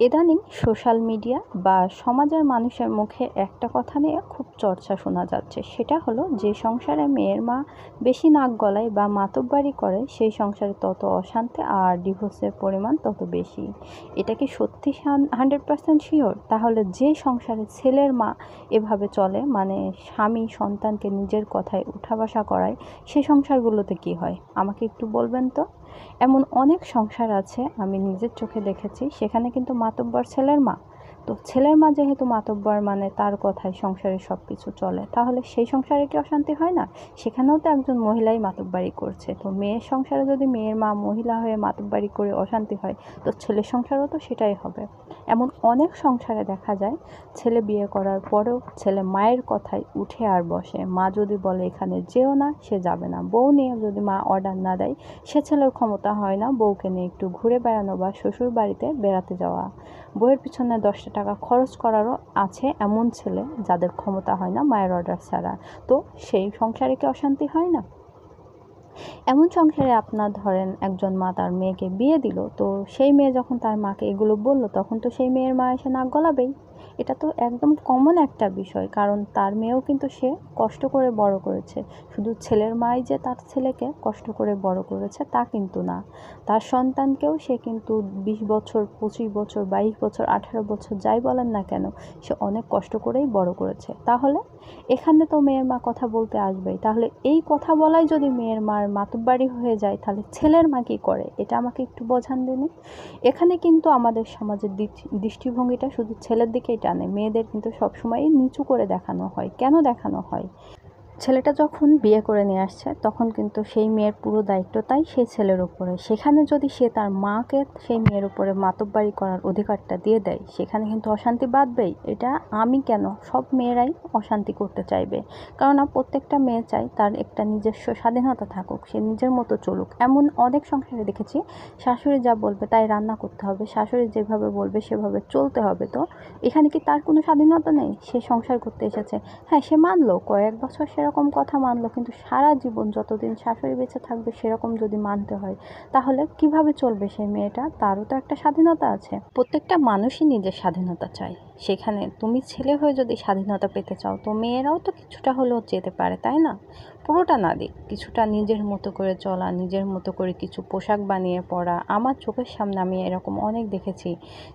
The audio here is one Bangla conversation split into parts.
ইদানিং সোশ্যাল মিডিয়া বা সমাজের মানুষের মুখে একটা কথা নিয়ে খুব চর্চা শোনা যাচ্ছে। সেটা হলো যে সংসারে মেয়ের মা বেশি নাক গলায় বা মাতব্বারি করে, সেই সংসারে তত অশান্তি আর ডিভোর্সের পরিমাণ তত বেশি। এটা কি সত্যি হান্ড্রেড পার্সেন্ট শিওর? তাহলে যে সংসারে ছেলের মা এভাবে চলে মানে স্বামী সন্তানকে নিজের কথায় উঠা বসা করায়, সে সংসারগুলোতে কি হয়? আমাকে একটু বলবেন তো? এমন অনেক সংসার আছে, আমি নিজের চোখে দেখেছি, সেখানে কিন্তু মাতব্বর ছেলের মা? তো ছেলের মা যেহেতু মাতব্বর মানে তার কথায় সংসারে সব কিছু চলে, তাহলে সেই সংসারে কি অশান্তি হয় না? সেখানেও তো একজন মহিলাই মাতব্বারি করছে। তো মেয়ের সংসারে যদি মেয়ের মা মহিলা হয়ে মাতব্বারি করে অশান্তি হয়, তো ছেলের সংসারও তো সেটাই হবে। এমন অনেক সংসারে দেখা যায়, ছেলে বিয়ে করার পরেও ছেলে মায়ের কথায় উঠে আর বসে। মা যদি বলে, এখানে যেও না, সে যাবে না। বউ নিয়ে যদি মা অর্ডার না দেয়, সে ছেলের ক্ষমতা হয় না বউকে নিয়ে একটু ঘুরে বেড়ানো বা শ্বশুর বাড়িতে বেড়াতে যাওয়া। বইয়ের পিছনে দশটা টাকা খরচ করারও আছে এমন ছেলে যাদের ক্ষমতা হয় না মায়ের অর্ডার ছাড়া। তো সেই সংসারে কি অশান্তি হয় না? এমন সংসারে আপনার ধরেন একজন মা তার মেয়েকে বিয়ে দিল, তো সেই মেয়ে যখন তার মাকে এগুলো বলল, তখন তো সেই মেয়ের মা এসে নাক গলাবেই। এটা তো একদম কমন একটা বিষয়, কারণ তার মেয়েও কিন্তু সে কষ্ট করে বড় করেছে। শুধু ছেলের মাই যে তার ছেলেকে কষ্ট করে বড় করেছে তা কিন্তু না। তার সন্তানকেও সে কিন্তু বিশ বছর, পঁচিশ বছর, বাইশ বছর, আঠারো বছর যাই বলেন না কেন, সে অনেক কষ্ট করেই বড় করেছে। তাহলে এখানে তো মেয়ের মা কথা বলতে আসবেই। তাহলে এই কথা বলাই যদি মেয়ের মার মাতব্বাড়ি হয়ে যায়, তাহলে ছেলের মা কী করে? এটা আমাকে একটু বোঝান দিনে। এখানে কিন্তু আমাদের সমাজের দৃষ্টিভঙ্গিটা শুধু ছেলের দিকেই টানে। মেয়েদের কিন্তু সবসময়ই নিচু করে দেখানো হয়। কেন দেখানো হয়? ছেলেটা যখন বিয়ে করে নিয়ে আসছে, তখন কিন্তু সেই মেয়ের পুরো দায়িত্বটাই সেই ছেলের উপরে। সেখানে যদি সে তার মাকে সেই মেয়ের উপরে মাতব্বারি করার অধিকারটা দিয়ে দেয়, সেখানে কিন্তু অশান্তি বাঁধবেই। এটা আমি কেন? সব মেয়েরাই অশান্তি করতে চাইবে। কারণ প্রত্যেকটা মেয়ে চাই তার একটা নিজস্ব স্বাধীনতা থাকুক, সে নিজের মতো চলুক। এমন অনেক সংসারে দেখেছি, শাশুড়ি যা বলবে তাই রান্না করতে হবে, শাশুড়ি যেভাবে বলবে সেভাবে চলতে হবে। তো এখানে কি তার কোনো স্বাধীনতা নেই? সে সংসার করতে এসেছে। হ্যাঁ সে মানলো, কয়েক বছর সে সেরকম কথা মানলো, কিন্তু সারা জীবন যতদিন শাশুড়ি বেঁচে থাকবে সেরকম যদি মানতে হয়, তাহলে কীভাবে চলবে সেই মেয়েটা? তারও তো একটা স্বাধীনতা আছে। প্রত্যেকটা মানুষই নিজের স্বাধীনতা চায়। সেখানে তুমি ছেলে হয়ে যদি স্বাধীনতা পেতে চাও, তো মেয়েরাও তো কিছুটা হলেও যেতে পারে, তাই না? পুরোটা না দিক, কিছুটা নিজের মতো করে চলা, নিজের মতো করে কিছু পোশাক বানিয়ে পরা আমার চোখের সামনে আমি এরকম অনেক দেখেছি।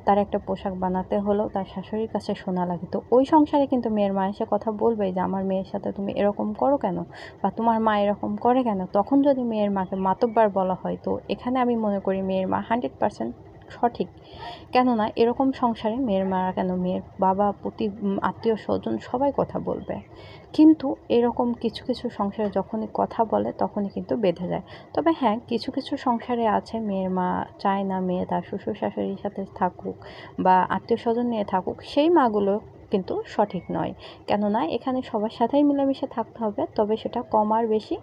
তার একটা পোশাক বানাতে হলেও তার শাশুড়ির কাছে শোনা লাগে। তো ওই সংসারে কিন্তু মেয়ের মা এসে কথা বলবে যে, আমার মেয়ের সাথে তুমি এরকম করো কেন? বা তোমার মা এরকম করে কেন? তখন যদি মেয়ের মাকে মাতব্বার বলা হয়, তো এখানে আমি মনে করি মেয়ের মা হান্ড্রেড পার্সেন্ট সঠিক। কেননা এরকম সংসারে মেয়ের মারা কেন? মেয়ের বাবা প্রতি আত্মীয়, স্বজন সবাই কথা বলবে। কিন্তু এরকম কিছু কিছু সংসারে যখনই কথা বলে তখনই কিন্তু বেঁধে যায়। তবে হ্যাঁ কিছু কিছু সংসারে আছে মেয়ের মা চায় না মেয়ে তার শ্বশুর শাশুড়ির সাথে থাকুক বা আত্মীয় স্বজন নিয়ে থাকুক, সেই মাগুলো কিন্তু সঠিক নয়। কেননা এখানে সবার সাথেই মিলেমিশে থাকতে হবে, তবে সেটা কম আর বেশি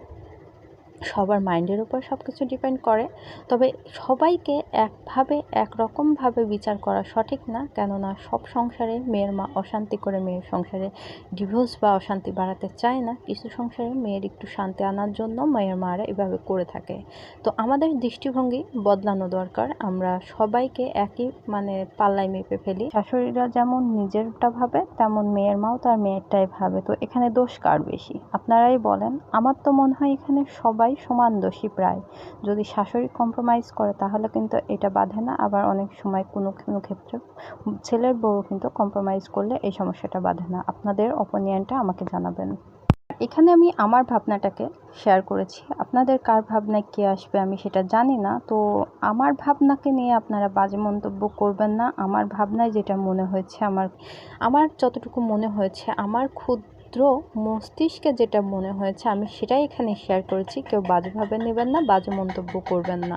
সবার মাইন্ডের উপর সব কিছু ডিপেন্ড করে। তবে সবাইকে একভাবে, একরকমভাবে বিচার করা সঠিক না, কেননা সব সংসারে মেয়ের মা অশান্তি করে মেয়ের সংসারে ডিভোর্স বা অশান্তি বাড়াতে চায় না। কিছু সংসারে মেয়ের একটু শান্তি আনার জন্য মেয়ের মারা এভাবে করে থাকে। তো আমাদের দৃষ্টিভঙ্গি বদলানো দরকার। আমরা সবাইকে একই মানে পাল্লায় মেপে ফেলি। শাশুড়িরা যেমন নিজেরটা ভাবে, তেমন মেয়ের মাও তার মেয়েরটাই ভাবে। তো এখানে দোষ কার বেশি? আপনারাই বলেন। আমার তো মনে হয় এখানে সবাই সবাই সমান দোষী প্রায়। যদি শাশুড়ি কম্প্রোমাইজ করে, তাহলে কিন্তু এটা বাধে না। আবার অনেক সময় কোনো কোনো ক্ষেত্রে ছেলের বউ কিন্তু কম্প্রোমাইজ করলে এই সমস্যাটা বাধে না। আপনাদের অপিনিয়নটা আমাকে জানাবেন। এখানে আমি আমার ভাবনাটাকে শেয়ার করেছি। আপনাদের কার ভাবনায় কে আসবে আমি সেটা জানি না। তো আমার ভাবনাকে নিয়ে আপনারা বাজে মন্তব্য করবেন না। আমার ভাবনায় যেটা মনে হয়েছে, আমার আমার যতটুকু মনে হয়েছে, আমার খুদ ক্ষুদ্র মস্তিষ্কে যেটা মনে হয়েছে, আমি সেটাই এখানে শেয়ার করেছি। কেউ বাজেভাবে নেবেন না, বাজে মন্তব্য করবেন না।